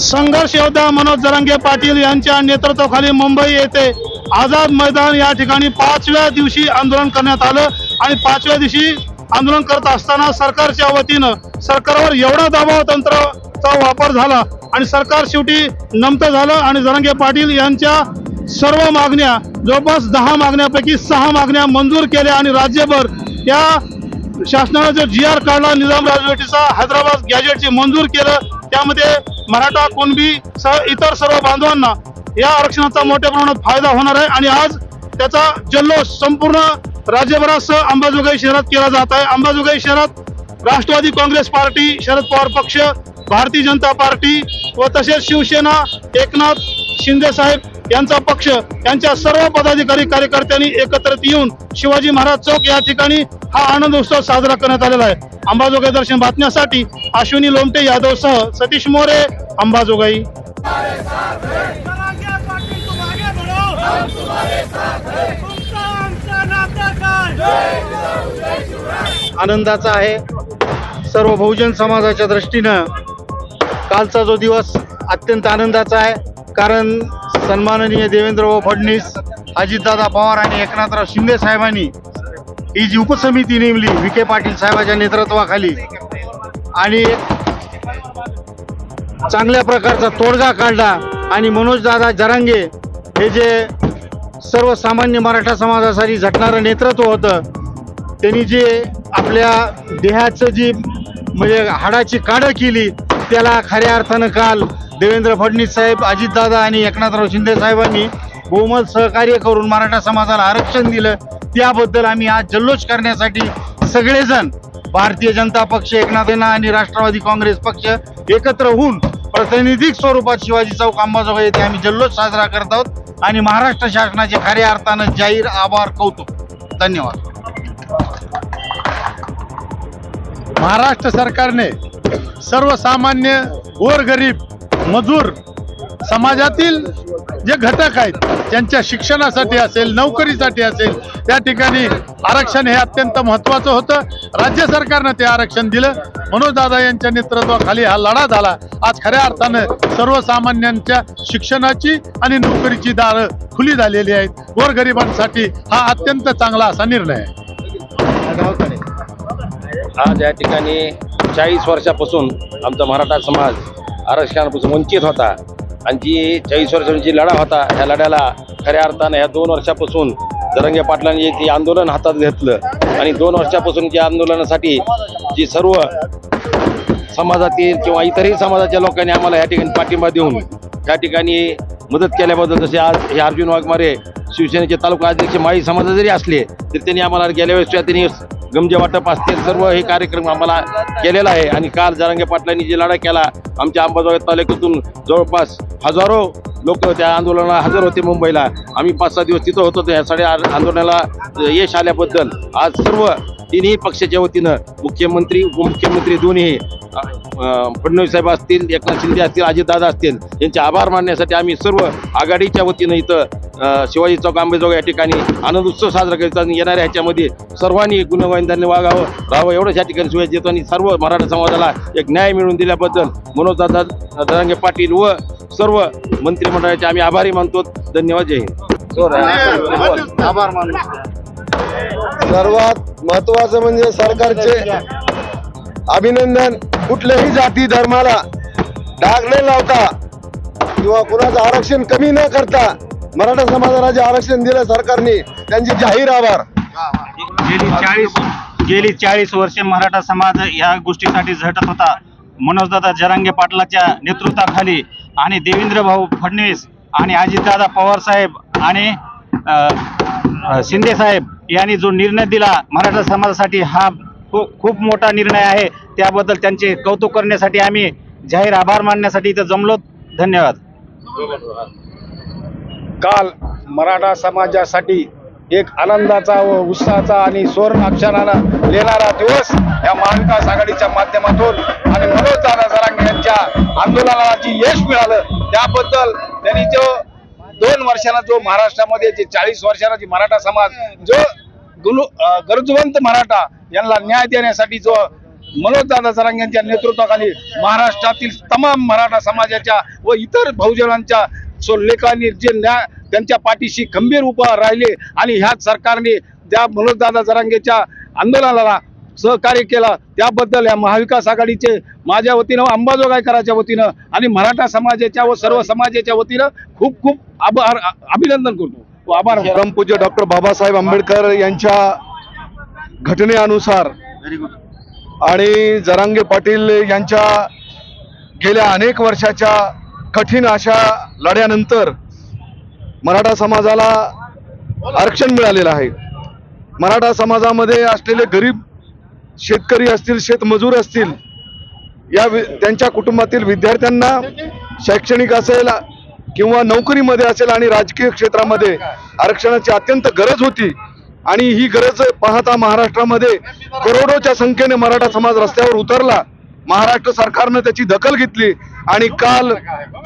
संघर्ष योद्धा मनोज जरांगे पाटील यांच्या नेतृत्वाखाली मुंबई येथे आझाद मैदान या ठिकाणी पाचव्या दिवशी आंदोलन करण्यात आलं आणि पाचव्या दिवशी आंदोलन करत असताना सरकारच्या वतीनं सरकारवर एवढा दबाव तंत्राचा वापर झाला आणि सरकार शेवटी नमतं झालं आणि जरांगे पाटील यांच्या सर्व मागण्या जवळपास दहा मागण्यापैकी सहा मागण्या मंजूर केल्या आणि राज्यभर या शासनानं जो जी आर काढला निजाम राजवटीचा हैदराबाद गॅजेटचे मंजूर केलं त्यामध्ये मराठा कुणबी सह इतर सर्व बांधवांना या आरक्षणाचा मोठ्या प्रमाणात फायदा होणार आहे आणि आज त्याचा जल्लोष संपूर्ण राज्यभरासह अंबाजोगाई शहरात केला जात आहे. अंबाजोगाई शहरात राष्ट्रवादी काँग्रेस पार्टी शरद पवार पक्ष भारतीय जनता पार्टी व तसेच शिवसेना एकनाथ शिंदे साहेब यांचा पक्ष यांच्या सर्व पदाधिकारी कार्यकर्त्यांनी एकत्रित येऊन शिवाजी महाराज चौक या ठिकाणी हा आनंद उत्सव साजरा करण्यात आलेला आहे. अंबाजोगाई दर्शन बातम्यासाठी अश्विनी लोमटे यादव सह सतीश मोरे अंबाजोगाई. आनंदाचा आहे. सर्व बहुजन समाजाच्या दृष्टीनं कालचा जो दिवस अत्यंत आनंदाचा आहे. कारण सन्माननीय देवेंद्र फडणवीस अजितदादा पवार आणि एकनाथराव शिंदे साहेबांनी ही जी उपसमिती नेमली विखे पाटील साहेबांच्या नेतृत्वाखाली आणि चांगल्या प्रकारचा तोडगा काढला आणि मनोजदादा जरांगे हे जे सर्वसामान्य मराठा समाजासाठी झटणारं नेतृत्व होतं त्यांनी जे आपल्या देहाचं जी म्हणजे हाडाची काढं केली त्याला खऱ्या अर्थानं काल देवेंद्र फडणवीस साहेब अजितदादा आणि एकनाथराव शिंदे साहेबांनी बहुमत सहकार्य करून मराठा समाजाला आरक्षण दिलं. त्याबद्दल आम्ही आज जल्लोष करण्यासाठी सगळेजण भारतीय जनता पक्ष एकनाथेना आणि राष्ट्रवादी काँग्रेस पक्ष एकत्र होऊन प्रतिनिधिक स्वरूपात शिवाजी चौक अंबाजोगाई येथे आम्ही जल्लोष साजरा करत आहोत. आणि महाराष्ट्र शासनाचे खऱ्या अर्थानं जाहीर आभार कौतुक. धन्यवाद. महाराष्ट्र सरकारने सर्वसामान्य गोरगरीब मजूर समाजातील जे घटक आहेत त्यांच्या शिक्षणासाठी असेल नोकरीसाठी असेल त्या ठिकाणी आरक्षण हे अत्यंत महत्त्वाचं होतं. राज्य सरकारनं ते आरक्षण दिलं. मनोजदादा यांच्या नेतृत्वाखाली हा लढा झाला. आज खऱ्या अर्थानं सर्वसामान्यांच्या शिक्षणाची आणि नोकरीची दारं खुली झालेली आहेत. गोरगरिबांसाठी हा अत्यंत चांगला असा निर्णय आहे. आज या ठिकाणी चाळीस वर्षापासून आमचा मराठा समाज आरक्षणापासून वंचित होता. आणि जी चाळीस वर्षांची लढा होता ह्या लढ्याला खऱ्या अर्थानं ह्या दोन वर्षापासून जरंगे पाटलांनी ते आंदोलन हातात घेतलं आणि दोन वर्षापासून त्या आंदोलनासाठी जी सर्व समाजातील किंवा इतरही समाजाच्या लोकांनी आम्हाला या ठिकाणी पाठिंबा देऊन त्या ठिकाणी मदत केल्याबद्दल जसे आज हे अर्जुन वाघमारे शिवसेनेचे तालुका अध्यक्ष माळी समाजा जरी असले तरी त्यांनी आम्हाला गेल्या वेळेस त्यांनी गमजे वाटप असतील सर्व हे कार्यक्रम आम्हाला केलेला आहे. आणि काल जरांगे पाटलांनी जे लढा केला आमच्या अंबाजोगाई तालुक्यातून जवळपास हजारो लोक त्या आंदोलनाला हजर होते मुंबईला. आम्ही पाच सहा दिवस तिथं होतो या सगळ्या आंदोलनाला यश आल्याबद्दल. आज सर्व तिन्ही पक्षाच्या वतीनं मुख्यमंत्री उपमुख्यमंत्री दोन्ही फडणवीस साहेब असतील एकनाथ शिंदे असतील अजितदादा असतील यांचे आभार मानण्यासाठी आम्ही सर्व आघाडीच्या वतीनं इथं शिवाजी चौक आंबेजोगाई या ठिकाणी आनंद उत्सव साजरा करत आणि येणाऱ्या ह्याच्यामध्ये सर्वांनी गुणगोविंदांनी वागावं राहावं एवढंच या ठिकाणी शुभेच्छा देतो आणि सर्व मराठा समाजाला एक न्याय मिळवून दिल्याबद्दल मनोजदादा दरांगे पाटील व सर्व मंत्रिमंडळाचे आम्ही आभारी मानतो. धन्यवाद जय हिंद. आभार मानू सर्वात महत्वाचं म्हणजे सरकारचे अभिनंदन. कुठल्याही जाती धर्माला डाग न लावता किंवा कुणाचं आरक्षण कमी न करता मराठा समाजाला जे आरक्षण दिलं सरकारने त्यांचे जाहीर आभार. गेली चाळीस गेली चाळीस वर्षे मराठा समाज या गोष्टीसाठी झटत होता. मनोजदादा जरांगे पाटलाच्या नेतृत्वाखाली आणि देवेंद्र भाऊ फडणवीस आणि अजितदादा पवार साहेब आणि शिंदे साहेब यांनी जो निर्णय दिला मराठा समाजासाठी हा खूप खूप मोठा निर्णय आहे. त्याबद्दल त्यांचे कौतुक करण्यासाठी आम्ही जाहीर आभार मानण्यासाठी इथं जमलो. धन्यवाद. काल मराठा समाजासाठी एक आनंदाचा व उत्साहाचा आणि स्वर्ण अक्षरानं लिहिणारा दिवस या महाविकास आघाडीच्या माध्यमातून आणि मनोज दादा जरांगे यांच्या आंदोलनाला जी यश मिळालं. त्याबद्दल त्यांनी जो दोन वर्षाला जो महाराष्ट्रामध्ये जे चाळीस वर्षाला जी मराठा समाज जो गुलू गरजवंत मराठा यांना न्याय देण्यासाठी जो मनोजदादा सरांग यांच्या नेतृत्वाखाली महाराष्ट्रातील तमाम मराठा समाजाच्या व इतर बहुजनांच्या सो लेखांनी जे न्याय त्यांच्या पाठीशी खंबीर उभा राहिले आणि ह्याच सरकारने त्या मनोजदादा जरांगेच्या आंदोलनाला सहकार्य केला त्याबद्दल या महाविकास आघाडीचे माझ्या वतीनं व अंबाजोगाईकराच्या वतीनं आणि मराठा समाजाच्या व सर्व समाजाच्या वतीनं खूप खूप आभार अभिनंदन करतो. आभार. परमपूज्य डॉक्टर बाबासाहेब आंबेडकर यांच्या घटनेनुसार आणि जरांगे पाटील यांच्या गेल्या अनेक वर्षाच्या कठीण अशा लढ्यानंतर मराठा समाजाला आरक्षण मिळालेलं आहे. मराठा समाजामध्ये असलेले गरीब शेतकरी असतील शेतमजूर असतील या वि- त्यांच्या कुटुंबातील विद्यार्थ्यांना शैक्षणिक असेल किंवा नोकरीमध्ये असेल आणि राजकीय क्षेत्रामध्ये आरक्षणाची अत्यंत गरज होती आणि ही गरज पाहता महाराष्ट्रामध्ये करोडोच्या संख्येने मराठा समाज रस्त्यावर उतरला. महाराष्ट्र सरकारनं त्याची दखल घेतली आणि काल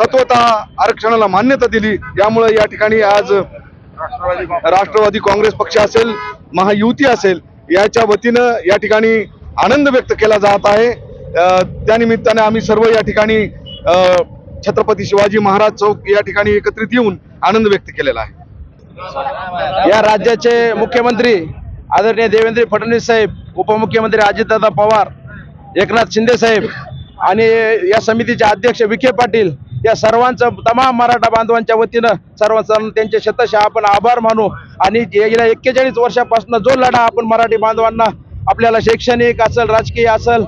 तत्वता आरक्षणाला मान्यता दिली. यामुळे या ठिकाणी आज राष्ट्रवादी काँग्रेस पक्ष असेल महायुती असेल याच्या वतीनं या ठिकाणी आनंद व्यक्त केला जात आहे. त्यानिमित्ताने आम्ही सर्व या ठिकाणी छत्रपती शिवाजी महाराज चौक या ठिकाणी एकत्रित येऊन आनंद व्यक्त केलेला आहे. या राज्याचे मुख्यमंत्री आदरणीय देवेंद्र फडणवीस साहेब उपमुख्यमंत्री अजितदादा पवार एकनाथ शिंदे साहेब आणि या समितीचे अध्यक्ष विखे पाटील या सर्वांचं तमाम मराठा बांधवांच्या वतीनं सर्वांचं त्यांचे शतशः आपण आभार मानू आणि गेल्या एक्केचाळीस वर्षापासून जो लढा आपण मराठी बांधवांना आपल्याला शैक्षणिक असेल राजकीय असेल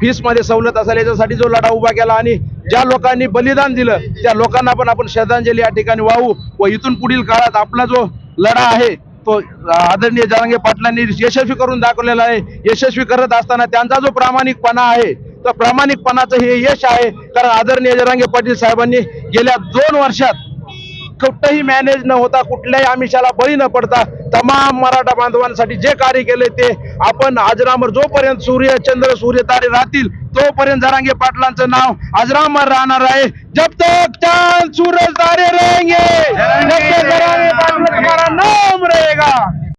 फीसमध्ये सवलत असेल याच्यासाठी जो लढा उभा केला आणि ज्या लोकांनी बलिदान दिलं त्या लोकांना पण आपण श्रद्धांजली या ठिकाणी वाहू व इथून पुढील काळात आपला जो लढा आहे तो आदरणीय जरांगे पाटलांनी यशस्वी करून दाखवलेला आहे. यशस्वी करत असताना त्यांचा जो प्रामाणिकपणा आहे तर प्रामाणिकपणाचं हे यश आहे. कारण आदरणीय जरांगे पाटील साहेबांनी गेल्या दोन वर्षात कुठंही मॅनेज न होता कुठल्याही आमिषाला बळी न पडता तमाम मराठा बांधवांसाठी जे कार्य केले ते आपण अजरामर जोपर्यंत सूर्य चंद्र सूर्य तारे राहतील तोपर्यंत जरांगे पाटलांचं नाव अजरामर राहणार आहे. जब तक चांद सूरज तारे रेंगे नाम रहेगा.